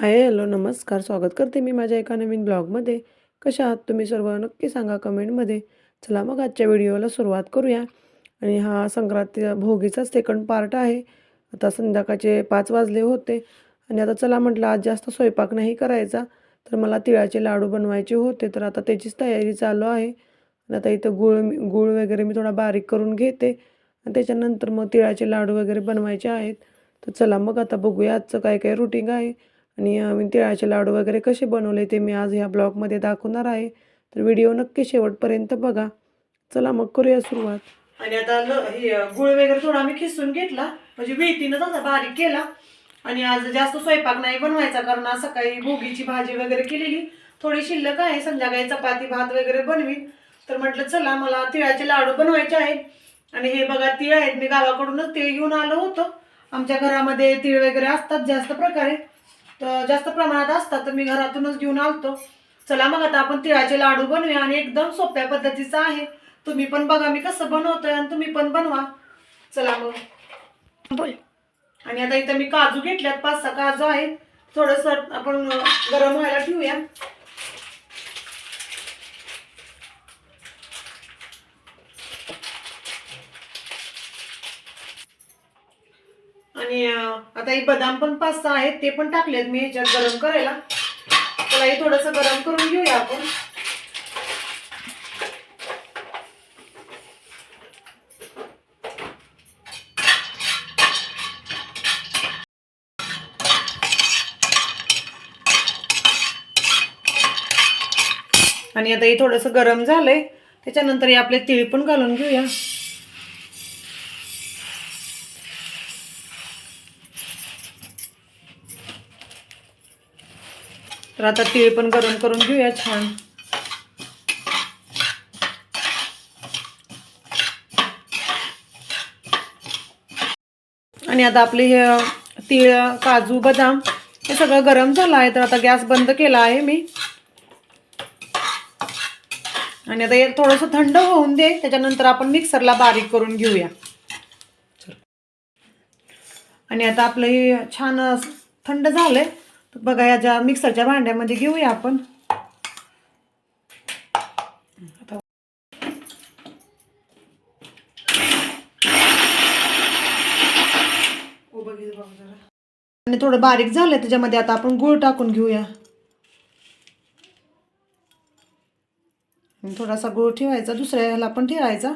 Hi hello नमस्कार स्वागत करते मी माझ्या एका नवीन ब्लॉगमध्ये. कशा आहात तुम्ही सर्व? नक्की सांगा कमेंटमध्ये. चला मग आजच्या व्हिडिओला सुरुवात करूया. आणि हा संक्रांती भोगीचा सेकंड पार्ट आहे. आता संध्याकाळचे पाच वाजले होते. आणि आता चला म्हटलं आज जास्त स्वयंपाक नाही करायचा. तर मला तिळाचे लाडू बनवायचे होते. तर आता त्याचीच तयारी चालू आहे. आणि आता इथं गुळ गुळ वगैरे मी थोडा बारीक करून घेते. आणि त्याच्यानंतर मग तिळाचे लाडू वगैरे बनवायचे आहेत. तर चला मग आता बघूया आजचं काय काय रुटीन आहे. आणि तिळाचे लाडू वगैरे कसे बनवले ते मी आज ह्या ब्लॉगमध्ये दाखवणार आहे. तर व्हिडिओ नक्की शेवटपर्यंत बघा. चला मग करूया सुरुवात. आणि आता ल हे गुळ वगैरे थोडा आम्ही खिसून घेतला. म्हणजे वेतीनं तसा बारीक केला. आणि आज जास्त स्वयंपाक नाही बनवायचा कारण आज सकाळी भोगीची भाजी वगैरे केलेली. थोडी शिल्लक आहे. संध्याकाळी चपाती भात वगैरे बनवीन तर म्हटलं चला मला तिळाचे लाडू बनवायचे आहेत. आणि हे बघा तीळ आहेत. मी गावाकडूनच तीळ घेऊन आलो होतो. आमच्या घरामध्ये तीळ वगैरे असतात जास्त प्रकारे. तर जास्त प्रमाणात असतात तर मी घरातूनच घेऊन आलतो. चला मग आता आपण तिळाचे लाडू बनवूया आणि एकदम सोप्या पद्धतीचं आहे. तुम्ही पण बघा मी कसं बनवतोय आणि तुम्ही पण बनवा. चला मग. बोल. आणि आता इथं मी काजू घेतल्यात पाच सहा काजू आहेत. थोडस आपण गरम व्हायला ठेवूया. आणि आता हे बदाम पण पाच सहा आहेत ते पण टाकलेत मी ह्याच्यात गरम करायला. त्याला हे थोडस गरम करून घेऊया आपण. आणि आता हे थोडंसं गरम झालंय त्याच्यानंतर हे आपले तिळ पण घालून घेऊया. तर आता तीळ पण गरम करून घेऊया छान. आणि आता आपले हे तीळ काजू बदाम हे सगळं गरम झालं आहे तर आता गॅस बंद केला आहे मी. आणि आता हे थोडंसं थंड होऊन दे त्याच्यानंतर आपण मिक्सरला बारीक करून घेऊया. आणि आता आपलं हे छान थंड झालंय. तर बघा या ज्या मिक्सरच्या भांड्यामध्ये घेऊया आपण. आता आणि थोडं बारीक झालंय त्याच्यामध्ये आता आपण गूळ टाकून घेऊया. थोडासा गूळ ठेवायचा दुसऱ्या ह्याला पण ठेवायचा.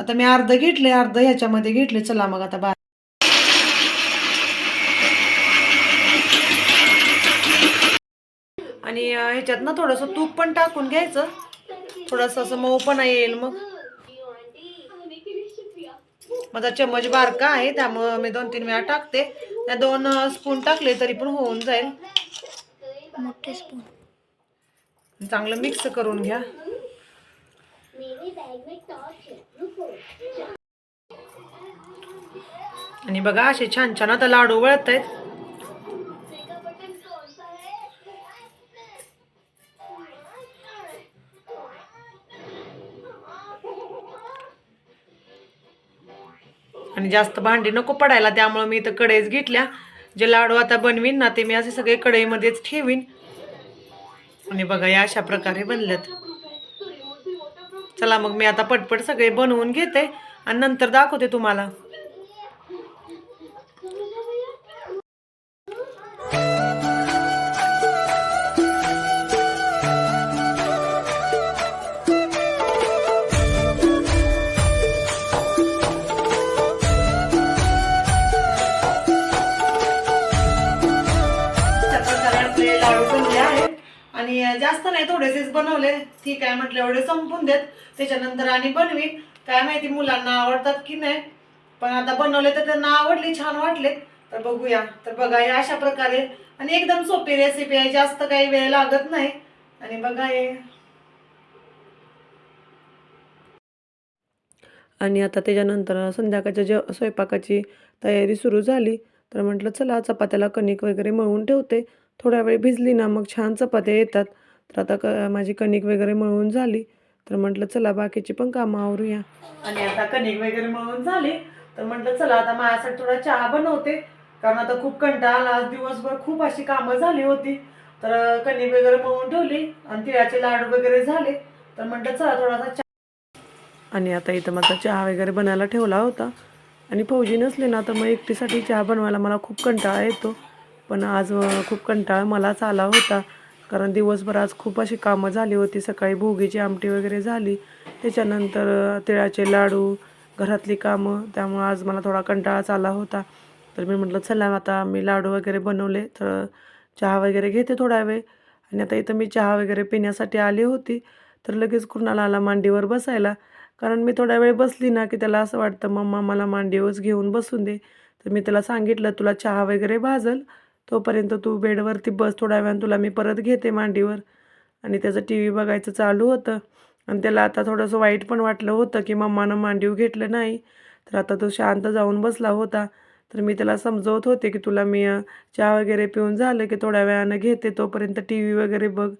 आता मी अर्ध घेतले अर्ध ह्याच्यामध्ये घेतले चला मग आता आणि ह्याच्यात ना थोडंसं तूप पण टाकून घ्यायचं. थोडंसं असं मऊपणा येईल मग. माझा चम्मच बारका आहे त्यामुळं मी दोन तीन वेळा टाकते. त्या दोन स्पून टाकले तरी पण होऊन जाईल. मोठे स्पून. चांगलं मिक्स करून घ्या. आणि बघा असे छान छान आता लाडू वळत आहेत आणि जास्त भांडी नको पडायला त्यामुळं मी इथं कढईच घेतल्या. जे लाडू आता बनवीन ना ते मी असे सगळे कढईमध्येच ठेवीन. आणि बघा या अशा प्रकारे बनल्यात. चला मग मी आता पटपट सगळे बनवून घेते आणि नंतर दाखवते तुम्हाला. जास्त नाही थोडेसेच बनवले. ठीक आहे म्हटलं एवढे संपून देत. त्याच्यानंतर आणि बनवीन. काय माहिती मुलांना आवडतात की नाही. पण आता बनवले तर त्यांना आवडले छान वाटले. तर बघूया. तर बघा हे अशा प्रकारे. आणि एकदम सोपी रेसिपी आहे जास्त काही वेळ लागत नाही. आणि बघा हे. आणि आता त्याच्यानंतर संध्याकाळच्या जे स्वयंपाकाची तयारी सुरू झाली. तर म्हटलं चला चपात्याला कणिक वगैरे मळून ठेवते. थोड्या वेळ भिजली ना मग छान चपात्या येतात. तर आता क माझी कणिक वगैरे मळून झाली. तर म्हटलं चला बाकीची पण कामं आवरूया. आणि आता कणिक वगैरे मळून झाली. तर म्हटलं चला आता माझ्यासाठी थोडा चहा बनवते. कारण आता खूप कंटाळा आला. आज दिवसभर खूप अशी कामं झाली होती. तर कणिक वगैरे मळून ठेवली. आणि तिळाचे लाडू वगैरे झाले. तर म्हटलं चला थोडासा चहा. आणि आता इथं माझा चहा वगैरे बनायला ठेवला होता. आणि फौजी नसले ना तर मग एकटीसाठी चहा बनवायला मला खूप कंटाळा येतो. पण आज खूप कंटाळा मलाच आला होता. कारण दिवसभर आज खूप अशी कामं झाली होती. सकाळी भोगीची आमटी वगैरे झाली. त्याच्यानंतर तिळाचे लाडू घरातली कामं. त्यामुळं आज मला थोडा कंटाळाच आला होता. तर मी म्हटलं चला आता मी लाडू वगैरे बनवले. तर चहा वगैरे घेते थोडा वेळ. आणि आता इथं मी चहा वगैरे पिण्यासाठी आली होती. तर लगेच कुणाला आला मांडीवर बसायला. कारण मी थोडा वेळ बसली ना की त्याला असं वाटतं मम्मा मला मांडीवरच घेऊन बसून दे. तर मी त्याला सांगितलं तुला चहा वगैरे भाजल. तोपर्यंत तू बेडवरती बस थोड्या वेळानं तुला मी परत घेते मांडीवर. आणि त्याचं टी व्ही बघायचं चालू होतं. आणि त्याला आता थोडंसं वाईट पण वाटलं होतं की मम्मानं मांडीव घेतलं नाही. तर आता तो शांत जाऊन बसला होता. तर मी त्याला समजवत होते की तुला मी चहा वगैरे पिऊन झालं की थोड्या वेळानं घेते तोपर्यंत टी व्ही वगैरे बघ.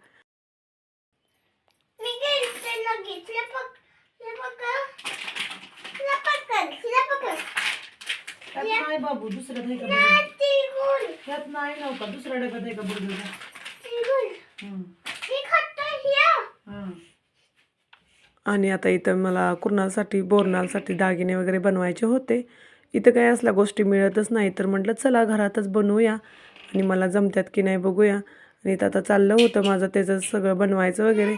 नाही बाबू दुसऱ्या आहे का त्यात नाही नव्हता दुसऱ्या डब्यात आहे का बरोबर आणि आता इथं मला कुर्णासाठी बोरणासाठी दागिने वगैरे बनवायचे होते. इथं काही असल्या गोष्टी मिळतच नाही तर म्हटलं चला घरातच बनवूया. आणि मला जमत्यात की नाही बघूया. आणि इथं आता चाललं होतं माझं त्याचं सगळं बनवायचं वगैरे.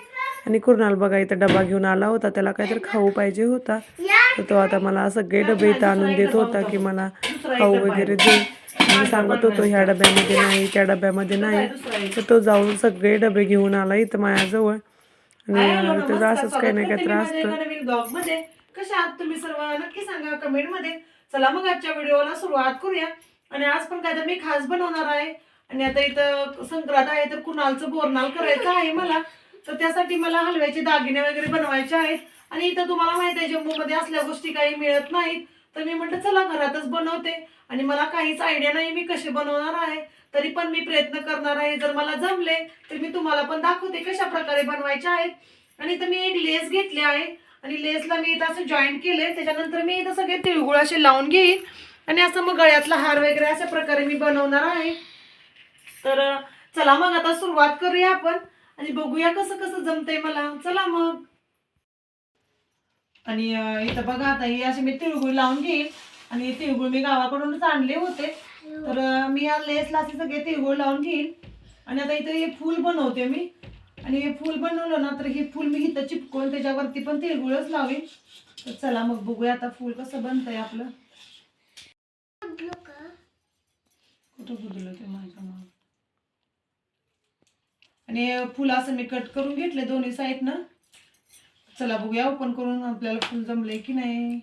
आणि कुर्णाल बघा इथं डबा घेऊन आला होता त्याला काहीतरी खाऊ पाहिजे होता. या तर तो आता मला सगळे डबे इथं आणून देत होता की मला खाऊ वगैरे दे. मी सांगत होतो ह्या डब्यामध्ये नाही त्या डब्यामध्ये नाही. तर तो जाऊन सगळे डबे घेऊन आला इथं माझ्याजवळ. आणि त्याचं असंच काही नाही काही त्रासमध्ये कशा आहात तुम्ही सर्व? नक्की सांगा कमेंटमध्ये चला मग आजच्या व्हिडिओला सुरुवात करूया. आणि आज पण काय तर मी खास बनवणार आहे. आणि आता इथं संक्रांत आहे तर कुणालचं बोरनाल करायचं आहे मला. तर त्यासाठी मला हलव्याचे दागिने वगैरे बनवायचे आहेत. आणि इथं तुम्हाला माहिती आहे जम्मूमध्ये असल्या गोष्टी काही मिळत नाहीत. तर मी म्हटलं चला घरातच बनवते. आणि मला काहीच आयडिया नाही मी कसे बनवणार आहे. तरी पण मी प्रयत्न करणार आहे. जर मला जमले तर मी तुम्हाला पण दाखवते कशा प्रकारे बनवायचे आहेत. आणि इथं मी एक लेस घेतली आहे. आणि लेसला मी इथं असं जॉईंट केले त्याच्यानंतर मी इथं सगळे तिळगुळ असे लावून घेईन. आणि असं मग गळ्यातला हार वगैरे अशा प्रकारे मी बनवणार आहे. तर चला मग आता सुरुवात करूया आपण. आणि बघूया कसं कसं जमतंय मला. चला मग. आणि इथं बघा आता ही अशी मी तिळगुळ लावून घेईन. आणि तिळगुळ मी गावाकडूनच आणले होते. तर मी या लेसला असे सगळे तिळगुळ लावून घेईन. आणि आता इथं हे फूल बनवते मी. आणि हे फूल बनवलं ना तर हे फूल मी इथं चिपकून त्याच्यावरती पण तिळगुळच लावेन. तर चला मग बघूया आता फूल कसं बनतंय आपलं. कुठं बुदलं ते माझ्या मग? आणि फुलं असं मी कट करून घेतले दोन्ही साईडनं. चला बघूया ओपन करून आपल्याला फुल जमले की नाही.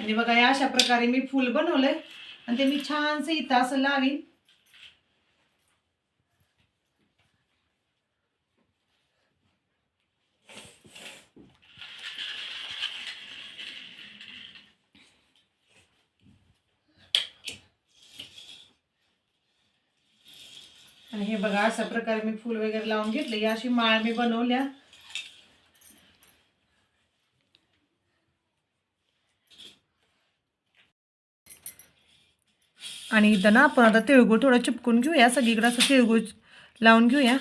आणि बघा या अशा प्रकारे मी फुल बनवलंय. आणि ते मी छानसं इथं असं लावीन. आणि हे बघा अशा प्रकारे मी फुल वगैरे लावून घेतले. या अशी माळ मी बनवल्या. आणि इथं ना आपण आता तिळगुळ थोडं चिपकून घेऊया. सगळीकडे असं तिळगुळ लावून घेऊया.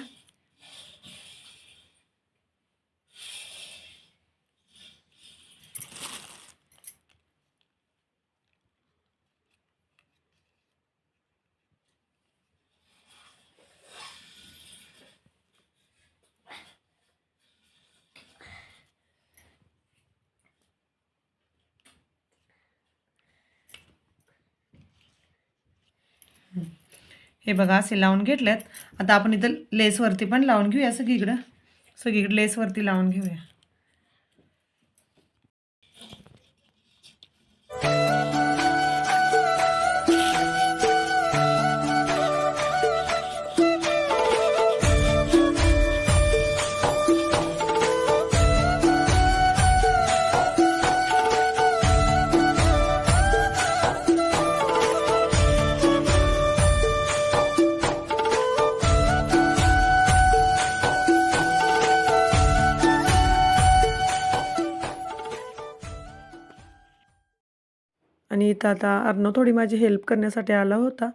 हे बघा असे लावून घेतल्यात. आता आपण इथं लेसवरती पण लावून घेऊया सगळीकडं. सगळीकडे लेसवरती लावून घेऊया. इथं आता अर्णव थोडी माझी हेल्प करण्यासाठी आला होता.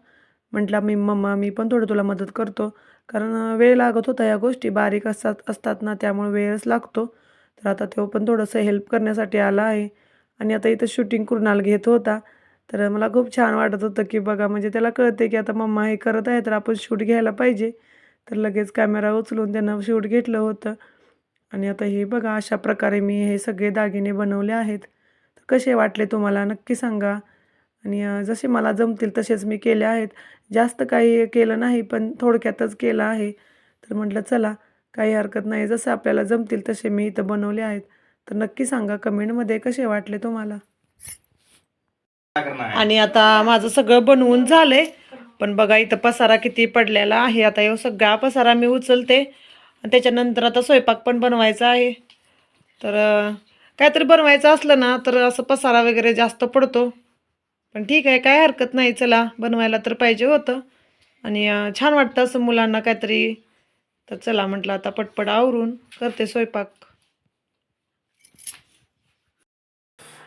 म्हटला मी मम्मा मी पण थोडं तुला मदत करतो. कारण वेळ लागत होता या गोष्टी. बारीक असतात असतात ना त्यामुळे वेळच लागतो. तर आता तो पण थोडंसं हेल्प करण्यासाठी आला आहे. आणि आता इथं शूटिंग कुणाल घेत होता. तर मला खूप छान वाटत होतं की बघा म्हणजे त्याला कळते की आता मम्मा हे करत आहे तर आपण शूट घ्यायला पाहिजे. तर लगेच कॅमेरा उचलून त्यांना शूट घेतलं होतं. आणि आता हे बघा अशा प्रकारे मी हे सगळे दागिने बनवले आहेत. तर कसे वाटले तुम्हाला? नक्की सांगा. आणि जसे मला जमतील तसेच मी केले आहेत. जास्त काही केलं नाही पण थोडक्यातच केलं आहे. तर म्हटलं चला काही हरकत नाही. जसं आपल्याला जमतील तसे मी इथं बनवले आहेत. तर नक्की सांगा कमेंटमध्ये कसे वाटले तुम्हाला? आणि आता माझं सगळं बनवून झालंय. पण बघा इथं पसारा किती पडलेला आहे. आता हे सगळा पसारा मी उचलते. आणि त्याच्यानंतर आता स्वयंपाक पण बनवायचा आहे. तर काहीतरी बनवायचं असलं ना तर असं पसारा वगैरे जास्त पडतो. पण ठीक आहे काय हरकत नाही चला बनवायला तर पाहिजे होतं. आणि छान वाटतं असं मुलांना काहीतरी. तर चला म्हटलं आता पटपट आवरून करते स्वयंपाक.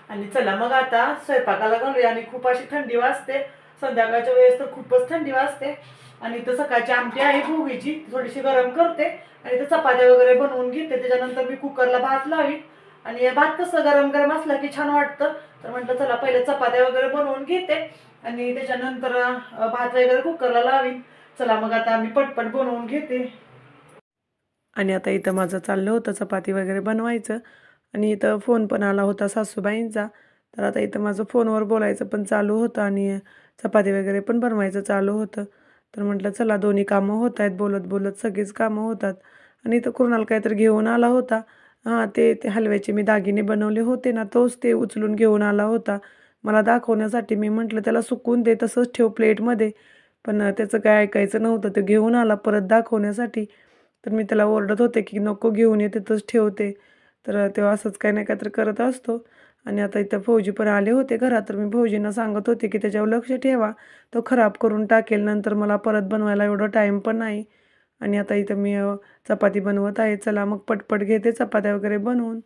आणि चला मग आता स्वयंपाकाला घालूया. आणि खूप अशी थंडी वाजते. संध्याकाळच्या वेळेस तर खूपच थंडी वाजते. आणि इथं सकाळची आमटी आहे भोगीची. थोडीशी गरम करते. आणि इथं चपात्या वगैरे बनवून घेते. त्याच्यानंतर मी कुकरला भात लावी आणि भात कसं गरम गरम असला की छान वाटतं. तर म्हटलं चला पहिले चपात्या वगैरे बनवून घेते आणि त्याच्यानंतर भात वगैरे कुकरला लावीन. चला मग आता आम्ही पटपट बनवून घेते. आणि आता इथं माझं चाललं होतं चपाती वगैरे बनवायचं. आणि इथं फोन पण आला होता सासूबाईंचा. तर आता इथं माझं फोनवर बोलायचं पण चालू होतं आणि चपाती वगैरे पण बनवायचं चालू होतं. तर म्हटलं चला दोन्ही कामं होत आहेत बोलत बोलत सगळीच कामं होतात. आणि इथं कुणाला काहीतरी घेऊन आला होता. हां ते ते हलव्याचे मी दागिने बनवले होते ना तोच ते उचलून घेऊन आला होता. मला दाखवण्यासाठी मी म्हटलं त्याला सुकून दे तसंच ठेव प्लेटमध्ये. पण त्याचं काय ऐकायचं नव्हतं ते घेऊन आला परत दाखवण्यासाठी. तर मी त्याला ओरडत होते की नको घेऊन ये तिथंच ठेवते. तर तेव्हा असंच काही ना काहीतरी करत असतो. आणि आता इथं फौजी पण आले होते घरात तर मी फौजींना सांगत होते की त्याच्यावर लक्ष ठेवा तो खराब करून टाकेल नंतर मला परत बनवायला एवढं टाईम पण नाही. आणि आता इथं मी चपाती बनवत आहे. चला मग पटपट घेते चपात्या वगैरे बनवून.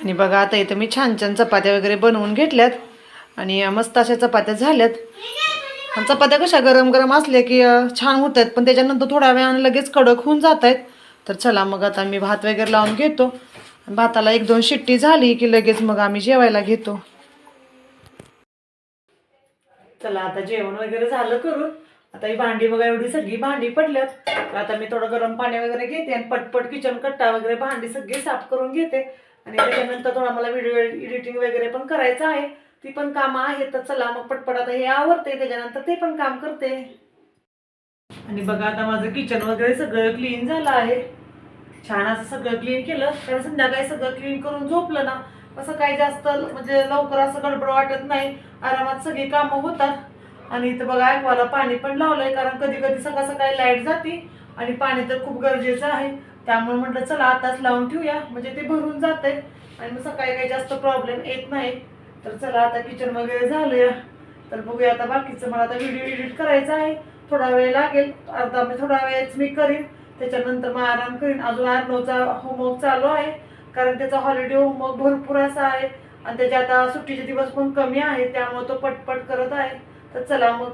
आणि बघा आता इथं मी छान छान चपात्या वगैरे बनवून घेतल्यात. आणि मस्त अशा चपात्या झाल्यात. आणि चपात्या कशा गरम गरम असल्या की छान होत आहेत पण त्याच्यानंतर थोड्या वेळानं लगेच कडक होऊन जात आहेत तर चला मग आता मी भात वगैरे लावून घेतो. भाताला एक दोन शिट्टी झाली की लगेच मग आम्ही जेवायला घेतो. चला आता जेवण वगैरे झालं करून. आता ही भांडी बघा एवढी सगळी भांडी पडल्यात. तर आता मी थोडं गरम पाणी वगैरे घेते आणि पटपट किचन कट्टा वगैरे भांडी सगळी साफ करून घेते. आणि त्याच्यानंतर थोडा मला व्हिडिओ एडिटिंग वगैरे पण करायचं आहे. ती पण कामं आहेत तर चला मग पटपट आता हे आवडते त्याच्यानंतर ते पण काम करते. आणि बघा आता माझं किचन वगैरे सगळं क्लीन झालं आहे. छान असं सगळं क्लीन केलं. कारण संध्याकाळी सगळं क्लीन करून झोपलं ना असं काही जास्त म्हणजे लवकर असं गडबड वाटत नाही. आरामात सगळी कामं होतात. आणि इथं बघा ऐकवाला पाणी पण लावलंय कारण कधी कधी सकाळ सकाळी लाइट जाते आणि पाणी तर खूप गरजेचं आहे. त्यामुळे म्हटलं चला आताच लावून ठेवूया. म्हणजे ते भरून जाते आणि मग सकाळी काही जास्त प्रॉब्लेम येत नाही. तर चला आता किचन वगैरे झालं तर बघूया आता बाकीचं. मला आता व्हिडिओ एडिट करायचा आहे. थोडा वेळ लागेल. अर्धा मी थोडा वेळच मी करीन. त्याच्यानंतर मग आराम करीन. अजून आर्नोचा होमवर्क चालू आहे. कारण त्याचा हॉलिडे होमवर्क भरपूर असा आहे. आणि त्याचे आता सुट्टीचे दिवस पण कमी आहेत. त्यामुळे तो पटपट करत आहे. तर चला मग.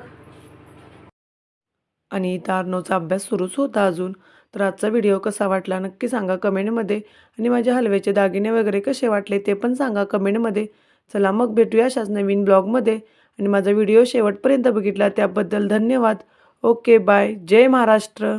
आणि इथं आर्नवचा अभ्यास सुरूच होता अजून. तर आजचा व्हिडिओ कसा वाटला नक्की सांगा कमेंटमध्ये. आणि माझ्या हलव्याचे दागिने वगैरे कसे वाटले ते पण सांगा कमेंटमध्ये. चला मग भेटूया अशाच नवीन ब्लॉगमध्ये. आणि माझा व्हिडिओ शेवटपर्यंत बघितला त्याबद्दल धन्यवाद. Okay bye. जय महाराष्ट्र.